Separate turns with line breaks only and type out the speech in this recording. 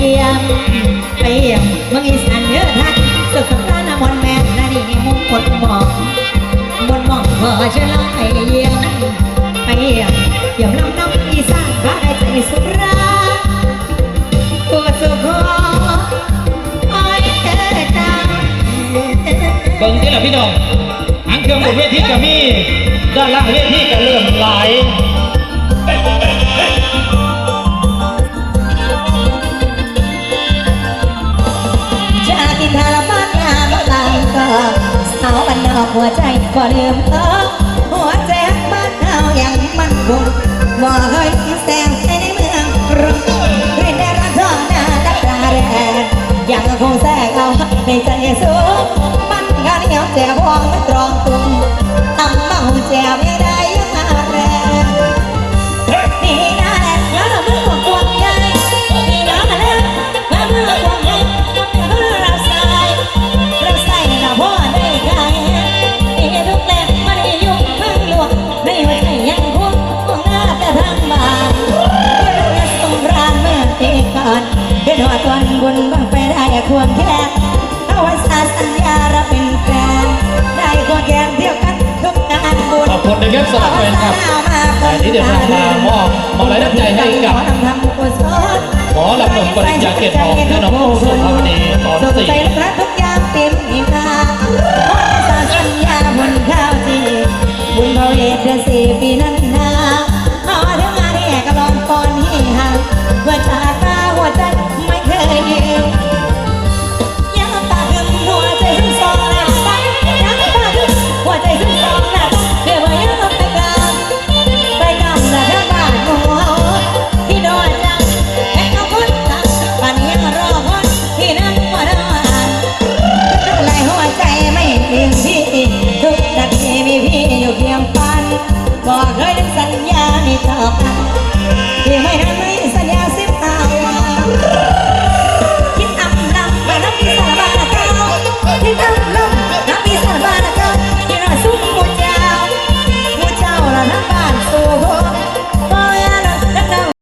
เยี่ยมไปเยี่ยมเมืองอีสานเยอะทักสุขสันต์นมนแม่นาดีมุ่งคลหมองมนหมอกขอเชิญลองไปเยี่ยมไปเยี่ยมเยี่ยมนำน้ำอีสานว่าใจสุราปวดสุขอ้อยเธอจังเบิ่งที่
ละพี่น้องอังเคียงบนเวทีกับมีด้านล่างเวทีก็เริ่มไหล
ของหัวใจบ่ลืมเธอหัวใจบ้านเฮายังมันคงบ่เคยแสงในเมืองรุงเรียนได้รักท้องหน้าดับตาแรงยังคงแทรกเอาในใจสูง ควงแค่เอาไว้สาสัญญาเราเป็นแฟนได้ควงแขนเที่ยวกันทุกงานบุญขอบ
คุณนะครับสำหรับแฟนคลับ
แต่ที่เดินทางมามอบมอบรายน้ใจให้กับ
หมอลำหนุ่มปริญญาเกียรติทองและน้องผู้สุภาวดีตอนสี่
รักทุกอย่างเต็มอิ่มนาขอสาสัญญาบนข้าวจีบุญเผาเอ็ดเดือนสี่ปีนั้น บอกเคยสัญญาให้ต่อกันที่ไม่นั้นไม่